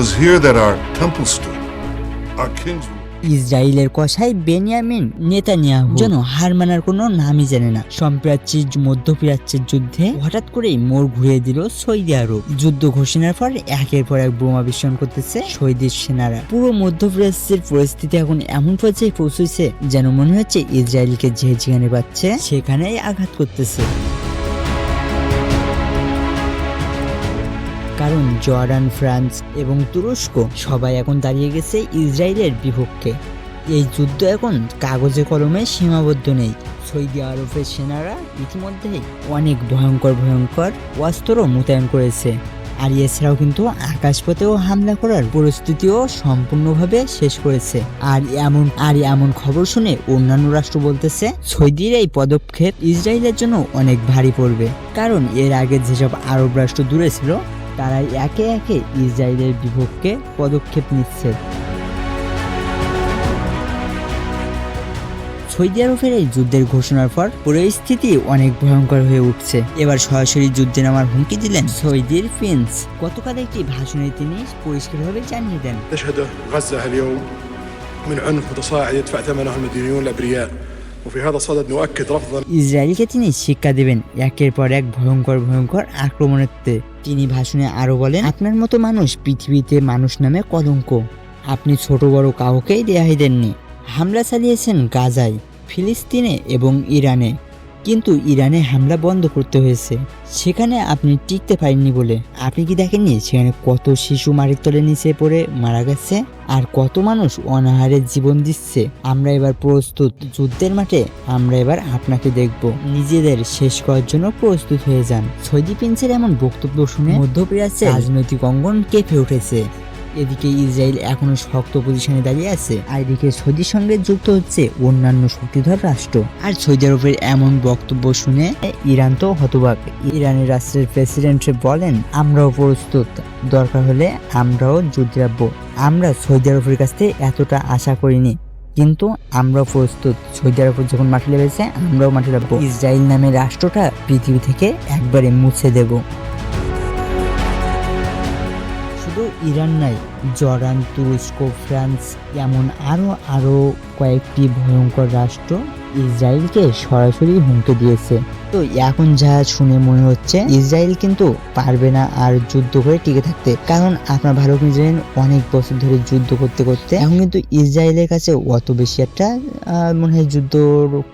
was here that our temple stood. Our kings. ইসরায়েলের কষাই Benjamin Netanyahu যেন হার মানার কোনো নামই জানে না সম্প্রাচ্যের মধ্যপ্রাচ্যের যুদ্ধে হঠাৎ করেই মোড় ঘুরিয়ে দিল সৌদি আরব যুদ্ধ ঘোষণার পর একের পর এক বোমা বিস্ফোরণ করতেছে সৌদির সেনারা পুরো মধ্যপ্রাচ্যের পরিস্থিতি এখন এমন পর্যায়ে পৌঁছেছে যেন মনে হচ্ছে ইসরায়েলকে যে যেখানে পাচ্ছে সেখানেই আঘাত করতেছে কারণ জর্ডান, ফ্রান্স এবং তুরস্ক সবাই এখন দাঁড়িয়ে গেছে ইসরায়েলের বিপক্ষে। এই যুদ্ধ এখন কাগজে কলমে সীমাবদ্ধ নেই। সৌদি আরবের সেনারা ইতিমধ্যেই অনেক ভয়ঙ্কর ভয়ঙ্কর অস্ত্র মোতায়েন করেছে। আর এছাড়াও কিন্তু আকাশপথেও হামলা করার পরিস্থিতিও সম্পূর্ণভাবে শেষ করেছে। আর এমন আর এমন খবর শুনে অন্যান্য রাষ্ট্র বলতেছে, সৌদির এই পদক্ষেপ ইসরায়েলের জন্য অনেক ভারী পড়বে। কারণ এর আগে যেসব আরব রাষ্ট্র দূরে ছিল তারাই একে একে ইসরায়েলের বিপক্ষে পদক্ষেপ নিচ্ছে। সৌদি আরবের এই যুদ্ধের ঘোষণার পর পরিস্থিতি অনেক ভয়ঙ্কর হয়ে উঠছে। এবার সরাসরি যুদ্ধে নামার হুমকি দিলেন সৌদির প্রিন্স গতকাল একটি ভাষণে তিনি পরিষ্কারভাবে জানিয়ে দেন। ইসরায়েলকে তিনি শিক্ষা দেবেন। একের পর এক ভয়ঙ্কর ভয়ঙ্কর আক্রমণার্থে তিনি ভাষণে আরও বলেন, আপনার মতো মানুষ পৃথিবীতে মানুষ নামে কলঙ্ক। আপনি ছোট, বড় কাউকেই রেহাই দেননি। হামলা চালিয়েছেন গাজায়, ফিলিস্তিনে এবং ইরানে। কিন্তু ইরানে হামলা বন্ধ করতে হয়েছে। সেখানে আপনি টিকতে পারেননি বলে। আপনি কি দেখেননি সেখানে কত শিশু মারির তলে নিচে পড়ে মারা গেছে? আর কত মানুষ অনাহারে জীবন দিচ্ছে? আমরা এবার প্রস্তুত। যুদ্ধের মাঠে আমরা এবার আপনাকে দেখব। নিজেদের শেষ করার জন্য প্রস্তুত হয়ে যান। সৌদি প্রিন্সের এমন বক্তব্য শুনে মধ্যপ্রাচ্যে রাজনৈতিক অঙ্গন কেঁপে উঠেছে। এদিকে ইসরায়েল এখনও শক্ত পজিশনে দাঁড়িয়ে আছে, আর এদিকে সৌদির সঙ্গে যুক্ত হচ্ছে অন্যান্য শক্তিধর রাষ্ট্র। আর সৌদি আরবের এমন বক্তব্য শুনে ইরান তো হতবাক। ইরানের রাষ্ট্রের প্রেসিডেন্ট বলেন, আমরাও প্রস্তুত। দরকার হলে আমরাও যুদ্ধ আমরা সৌদি আরবের কাছ থেকে এতটা আশা করিনি, কিন্তু আমরাও প্রস্তুত। সৌদি আরব যখন মাঠে লেগেছে আমরাও মাঠে লাগবো ইসরায়েল নামের রাষ্ট্রটা পৃথিবী থেকে একবারে মুছে দেব। শুধু ইরান নাই, জর্ডান, তুরস্ক, ফ্রান্স, এমন আরও আরও কয়েকটি ভয়ঙ্কর রাষ্ট্র ইসরায়েলকে সরাসরি হুমকি দিয়েছে। তো এখন যা শুনে মনে হচ্ছে, ইসরায়েল কিন্তু পারবে না আর যুদ্ধ করে টিকে থাকতে। কারণ আপনার ভালো জানেন, অনেক বছর ধরে যুদ্ধ করতে করতে এখন কিন্তু ইসরায়েলের কাছে অত বেশি একটা মনে হয় যুদ্ধ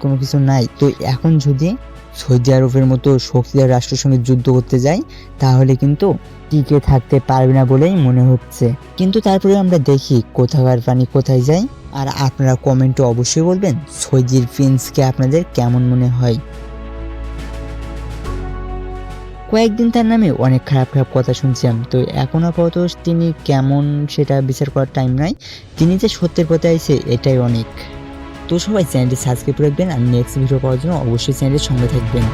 কোনো কিছু নাই। তো এখন যদি সৌদি আরবের মতো শক্তিধর রাষ্ট্রের সঙ্গে যুদ্ধ করতে যাই, তাহলে কিন্তু টিকে থাকতে পারবে না বলেই মনে হচ্ছে। কিন্তু তারপরে আমরা দেখি কোথাকার প্রাণী কোথায় যায়। আর আপনারা কমেন্টে অবশ্যই বলবেন সৌদির প্রিন্সকে আপনাদের কেমন মনে হয়। কয়েকদিন তার নামে অনেক খারাপ খারাপ কথা শুনছিলাম। তো এখন আপাতত তিনি কেমন সেটা বিচার করার টাইম নাই। তিনি যে সত্যের পথে আইছে এটাই অনেক। তো সবাই চ্যানেলটি সাবস্ক্রাইব রাখবেন আর নেক্সট ভিডিও পাওয়ার জন্য অবশ্যই চ্যানেলের সঙ্গে থাকবেন।